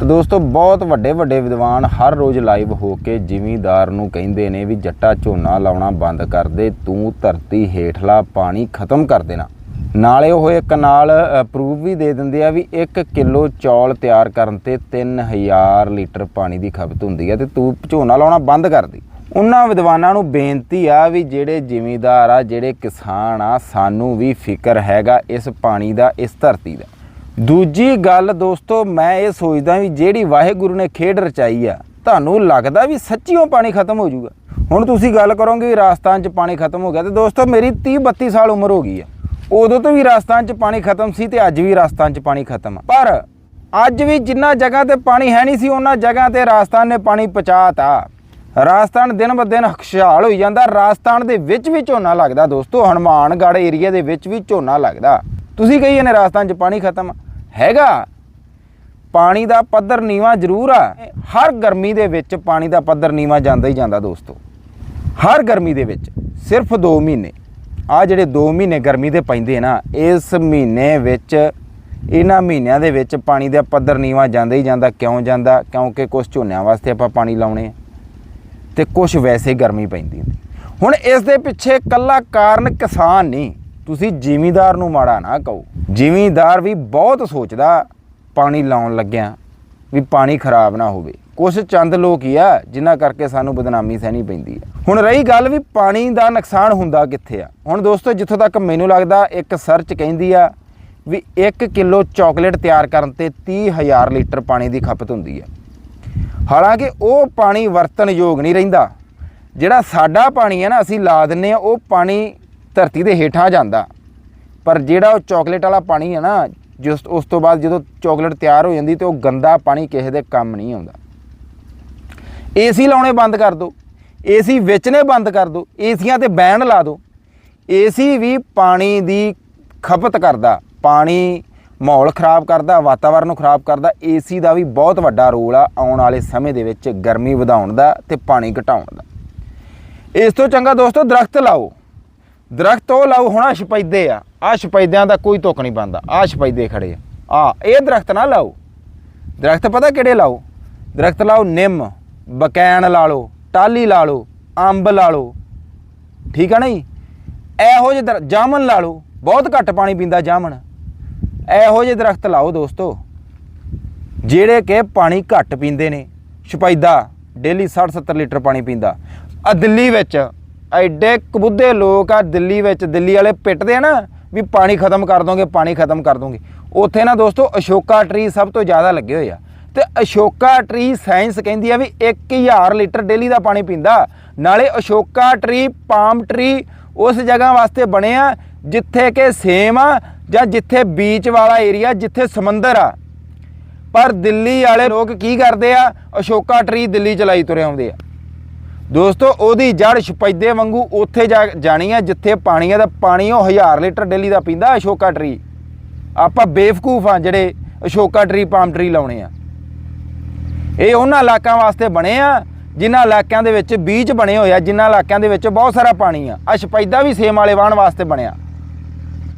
ਤੇ ਦੋਸਤੋ, ਬਹੁਤ ਵੱਡੇ ਵੱਡੇ ਵਿਦਵਾਨ ਹਰ ਰੋਜ਼ ਲਾਈਵ ਹੋ ਕੇ ਜ਼ਿਮੀਂਦਾਰ ਨੂੰ ਕਹਿੰਦੇ ਨੇ ਵੀ ਜੱਟਾ ਝੋਨਾ ਲਾਉਣਾ ਬੰਦ ਕਰ ਦੇ, ਤੂੰ ਧਰਤੀ ਹੇਠਲਾ ਪਾਣੀ ਖਤਮ ਕਰ ਦੇਣਾ। ਨਾਲੇ ਉਹ ਇੱਕ ਨਾਲ ਪ੍ਰੂਫ ਵੀ ਦੇ ਦਿੰਦੇ ਆ ਵੀ 1 ਕਿਲੋ ਚੌਲ ਤਿਆਰ ਕਰਨ ਤੇ 3000 ਲੀਟਰ ਪਾਣੀ ਦੀ ਖਪਤ ਹੁੰਦੀ ਆ ਤੇ ਤੂੰ ਝੋਨਾ ਲਾਉਣਾ ਬੰਦ ਕਰ ਦੇ। ਉਹਨਾਂ ਵਿਦਵਾਨਾਂ ਨੂੰ ਬੇਨਤੀ ਆ ਵੀ ਜਿਹੜੇ ਜ਼ਿਮੀਂਦਾਰ ਆ, ਜਿਹੜੇ ਕਿਸਾਨ ਆ, ਸਾਨੂੰ ਵੀ ਫਿਕਰ ਹੈਗਾ ਇਸ ਪਾਣੀ ਦਾ, ਇਸ ਧਰਤੀ ਦਾ। ਦੂਜੀ ਗੱਲ ਦੋਸਤੋ, ਮੈਂ ਇਹ ਸੋਚਦਾ ਵੀ ਜਿਹੜੀ ਵਾਹਿਗੁਰੂ ਨੇ ਖੇਡ ਰਚਾਈ ਆ, ਤੁਹਾਨੂੰ ਲੱਗਦਾ ਵੀ ਸੱਚੀਓ ਪਾਣੀ ਖਤਮ ਹੋ ਜਾਊਗਾ? ਹੁਣ ਤੁਸੀਂ ਗੱਲ ਕਰੋਗੇ ਵੀ ਰਾਜਸਥਾਨ 'ਚ ਪਾਣੀ ਖਤਮ ਹੋ ਗਿਆ, ਤੇ ਦੋਸਤੋ, ਮੇਰੀ 30 32 ਸਾਲ ਉਮਰ ਹੋ ਗਈ ਆ। ਉਦੋਂ ਤੋਂ ਵੀ ਰਾਜਸਥਾਨ 'ਚ ਪਾਣੀ ਖਤਮ ਸੀ ਤੇ ਅੱਜ ਵੀ ਰਾਜਸਥਾਨ 'ਚ ਪਾਣੀ ਖਤਮ ਆ। ਪਰ ਅੱਜ ਵੀ ਜਿੰਨਾ ਜਗ੍ਹਾ ਤੇ ਪਾਣੀ ਹੈ ਨਹੀਂ ਸੀ, ਉਹਨਾਂ ਜਗ੍ਹਾ ਤੇ ਰਾਜਸਥਾਨ ਨੇ ਪਾਣੀ ਪਹੁੰਚਾਤਾ। ਰਾਜਸਥਾਨ ਦਿਨ ਬ ਦਿਨ ਖੁਸ਼ਹਾਲ ਹੋਈ ਜਾਂਦਾ, ਰਾਜਸਥਾਨ ਦੇ ਵਿੱਚ ਵੀ ਝੋਨਾ ਲੱਗਦਾ ਦੋਸਤੋ, ਹਨੂਮਾਨਗੜ੍ਹ ਏਰੀਆ ਦੇ ਵਿੱਚ ਵੀ ਝੋਨਾ ਲੱਗਦਾ। ਤੁਸੀਂ ਕਹੀ ਜਾਂਦੇ ਰਾਜਸਥਾਨ 'ਚ ਪਾਣੀ ਖਤਮ। ਹੈਗਾ। ਪਾਣੀ ਦਾ ਪੱਧਰ ਨੀਵਾ ਜ਼ਰੂਰ ਆ। ਹਰ ਗਰਮੀ ਦੇ ਵਿੱਚ ਪਾਣੀ ਦਾ ਪੱਧਰ ਨੀਵਾ ਜਾਂਦਾ ਹੀ ਜਾਂਦਾ ਦੋਸਤੋ। ਹਰ ਗਰਮੀ ਦੇ ਵਿੱਚ। ਸਿਰਫ 2 ਮਹੀਨੇ। ਆ ਜਿਹੜੇ 2 ਮਹੀਨੇ ਗਰਮੀ ਦੇ ਪੈਂਦੇ ਨਾ, ਇਸ ਮਹੀਨੇ ਵਿੱਚ, ਇਹਨਾਂ ਮਹੀਨਿਆਂ ਦੇ ਵਿੱਚ ਪਾਣੀ ਦਾ ਪੱਧਰ ਨੀਵਾ ਜਾਂਦਾ ਹੀ ਜਾਂਦਾ। ਕਿਉਂ ਜਾਂਦਾ? ਕਿਉਂਕਿ ਕੁਝ ਝੋਨਿਆਂ ਵਾਸਤੇ ਆਪਾਂ ਪਾਣੀ ਲਾਉਣੇ ਆ। ਤੇ ਕੁਝ ਵੈਸੇ ਗਰਮੀ ਪੈਂਦੀ ਹੁੰਦੀ। ਹੁਣ ਇਸ ਦੇ ਪਿੱਛੇ ਕੱਲਾ ਕਾਰਨ ਕਿਸਾਨ ਨਹੀਂ। ਤੁਸੀਂ ਜ਼ਿਮੀਂਦਾਰ ਨੂੰ ਮਾੜਾ ਨਾ ਕਹੋ। ਜ਼ਿਮੀਂਦਾਰ ਵੀ ਬਹੁਤ ਸੋਚਦਾ, ਪਾਣੀ ਲਾਉਣ ਲੱਗਿਆ ਵੀ ਪਾਣੀ ਖਰਾਬ ਨਾ ਹੋਵੇ। ਕੁਝ ਚੰਦ ਲੋਕ ਹੀ ਆ, ਜਿਨ੍ਹਾਂ ਕਰਕੇ ਸਾਨੂੰ ਬਦਨਾਮੀ ਸਹਿਣੀ ਪੈਂਦੀ ਹੈ। ਹੁਣ ਰਹੀ ਗੱਲ ਵੀ ਪਾਣੀ ਦਾ ਨੁਕਸਾਨ ਹੁੰਦਾ ਕਿੱਥੇ ਆ? ਹੁਣ ਦੋਸਤੋ, ਜਿੱਥੋਂ ਤੱਕ ਮੈਨੂੰ ਲੱਗਦਾ, ਇੱਕ ਸਰਚ ਕਹਿੰਦੀ ਆ ਵੀ 1 ਕਿਲੋ ਚਾਕਲੇਟ ਤਿਆਰ ਕਰਨ ਤੇ 30000 ਲੀਟਰ ਪਾਣੀ ਦੀ ਖਪਤ ਹੁੰਦੀ ਆ। ਹਾਲਾਂਕਿ ਉਹ ਪਾਣੀ ਵਰਤਣਯੋਗ ਨਹੀਂ ਰਹਿੰਦਾ। ਜਿਹੜਾ ਸਾਡਾ ਪਾਣੀ ਹੈ ਨਾ, ਅਸੀਂ ਲਾ ਦਿੰਨੇ ਆ, ਉਹ ਪਾਣੀ ਧਰਤੀ ਦੇ ਹੇਠਾਂ ਜਾਂਦਾ। ਪਰ ਜਿਹੜਾ ਉਹ ਚਾਕਲੇਟ ਵਾਲਾ ਪਾਣੀ ਹੈ ਨਾ, ਜਿਸ ਉਸ ਤੋਂ ਬਾਅਦ ਜਦੋਂ ਚਾਕਲੇਟ ਤਿਆਰ ਹੋ ਜਾਂਦੀ ਤੇ ਉਹ ਗੰਦਾ ਪਾਣੀ ਕਿਸੇ ਦੇ ਕੰਮ ਨਹੀਂ ਆਉਂਦਾ। ਏਸੀ ਲਾਉਣੇ ਬੰਦ ਕਰ ਦਿਓ ਏਸੀ ਵੇਚਣੇ ਬੰਦ ਕਰ ਦਿਓ ਏਸੀਆਂ ਤੇ ਬੈਨ ਲਾ ਦਿਓ ਏਸੀ ਵੀ ਪਾਣੀ ਦੀ ਖਪਤ ਕਰਦਾ। ਪਾਣੀ ਮਾਹੌਲ ਖਰਾਬ ਕਰਦਾ, ਵਾਤਾਵਰਨ ਨੂੰ ਖਰਾਬ ਕਰਦਾ। ਏਸੀ ਦਾ ਵੀ ਬਹੁਤ ਵੱਡਾ ਰੋਲ ਆ ਆਉਣ ਵਾਲੇ ਸਮੇਂ ਦੇ ਵਿੱਚ ਗਰਮੀ ਵਧਾਉਣ ਦਾ ਤੇ ਪਾਣੀ ਘਟਾਉਣ ਦਾ। ਇਸ ਤੋਂ ਚੰਗਾ ਦੋਸਤੋ ਦਰਖਤ ਲਾਓ। ਦਰਖਤ ਉਹ ਲਾਓ, ਹੁਣ ਆਹ ਸ਼ਪੈਦੇ ਆ। ਆ ਸ਼ਪੈਦਿਆਂ ਦਾ ਕੋਈ ਤੁਕ ਨਹੀਂ ਬੰਦਾ ਆ ਸ਼ਪੈਦੇ ਖੜੇ ਆ। ਆ, ਇਹ ਦਰਖਤ ਨਾ ਲਾਓ। ਦਰਖਤ ਪਤਾ ਕਿਹੜੇ ਲਾਓ? ਦਰਖਤ ਲਾਓ ਨਿੰਮ ਬਕੈਨ ਲਾ ਲਓ ਟਾਲੀ ਲਾ ਲਓ, ਅੰਬ ਲਾ ਲਓ। ਠੀਕ ਆ ਨਾ ਜੀ ਇਹੋ ਜਿਹੇ ਦਰ- ਜਾਮਨ ਲਾ ਲਓ। ਬਹੁਤ ਘੱਟ ਪਾਣੀ ਪੀਂਦਾ ਜਾਮਨ ਇਹੋ ਜਿਹੇ ਦਰਖਤ ਲਾਓ ਦੋਸਤੋ, ਜਿਹੜੇ ਕਿ ਪਾਣੀ ਘੱਟ ਪੀਂਦੇ ਨੇ। ਸ਼ਪੈਦਾ ਡੇਲੀ 60 70 ਲੀਟਰ ਪਾਣੀ ਪੀਂਦਾ। ਆ ਦਿੱਲੀ ਵਿੱਚ ਐਡੇ ਕਬੁੱਧੇ ਲੋਕ ਆ ਦਿੱਲੀ ਵਿੱਚ, ਦਿੱਲੀ ਵਾਲੇ ਪਿੱਟਦੇ ਆ ਨਾ ਵੀ ਪਾਣੀ ਖਤਮ ਕਰ ਦੋਗੇ, ਪਾਣੀ ਖਤਮ ਕਰ ਦੋਗੇ। ਉੱਥੇ ਨਾ ਦੋਸਤੋ ਅਸ਼ੋਕਾ ਟਰੀ ਸਭ ਤੋਂ ਜ਼ਿਆਦਾ ਲੱਗੇ ਹੋਏ ਆ। ਤੇ ਅਸ਼ੋਕਾ ਟਰੀ ਸਾਇੰਸ ਕਹਿੰਦੀ ਆ ਵੀ 1000 ਲੀਟਰ ਡੇਲੀ ਦਾ ਪਾਣੀ ਪੀਂਦਾ। ਨਾਲੇ ਅਸ਼ੋਕਾ ਟਰੀ ਪਾਮ ਟਰੀ ਉਸ ਜਗ੍ਹਾ ਵਾਸਤੇ ਬਣੇ ਆ ਜਿੱਥੇ ਕਿ ਸੇਮ ਆ ਜਾਂ ਜਿੱਥੇ ਬੀਚ ਵਾਲਾ ਏਰੀਆ ਜਿੱਥੇ ਸਮੁੰਦਰ ਆ। ਪਰ ਦਿੱਲੀ ਵਾਲੇ ਲੋਕ ਕੀ ਕਰਦੇ ਆ? ਅਸ਼ੋਕਾ ਟਰੀ ਦਿੱਲੀ ਚਲਾਈ ਤੁਰੇ ਆਉਂਦੇ ਆ। ਦੋਸਤੋ, ਉਹਦੀ ਜੜ ਸ਼ਪੈਦੇ ਵਾਂਗੂ ਉੱਥੇ ਜਾ ਜਾਣੀ ਆ, ਜਿੱਥੇ ਪਾਣੀ ਹੈ ਤਾਂ ਪਾਣੀ ਉਹ 1000 ਲੀਟਰ ਡੇਲੀ ਦਾ ਪੀਂਦਾ ਅਸ਼ੋਕਾ ਟਰੀ ਆਪਾਂ ਬੇਵਕੂਫ ਆ ਜਿਹੜੇ ਅਸ਼ੋਕਾ ਟਰੀ ਪਾਮ ਟਰੀ ਲਾਉਣੇ ਆ। ਇਹ ਉਹਨਾਂ ਇਲਾਕਿਆਂ ਵਾਸਤੇ ਬਣੇ ਆ, ਜਿਨ੍ਹਾਂ ਇਲਾਕਿਆਂ ਦੇ ਵਿੱਚ ਬੀਚ ਬਣੇ ਹੋਏ ਆ, ਜਿਨ੍ਹਾਂ ਇਲਾਕਿਆਂ ਦੇ ਵਿੱਚ ਬਹੁਤ ਸਾਰਾ ਪਾਣੀ ਆ। ਆ ਸ਼ਪੈਦਾ ਵੀ ਸੇਮ ਵਾਲੇ ਵਾਹਣ ਵਾਸਤੇ ਬਣਿਆ।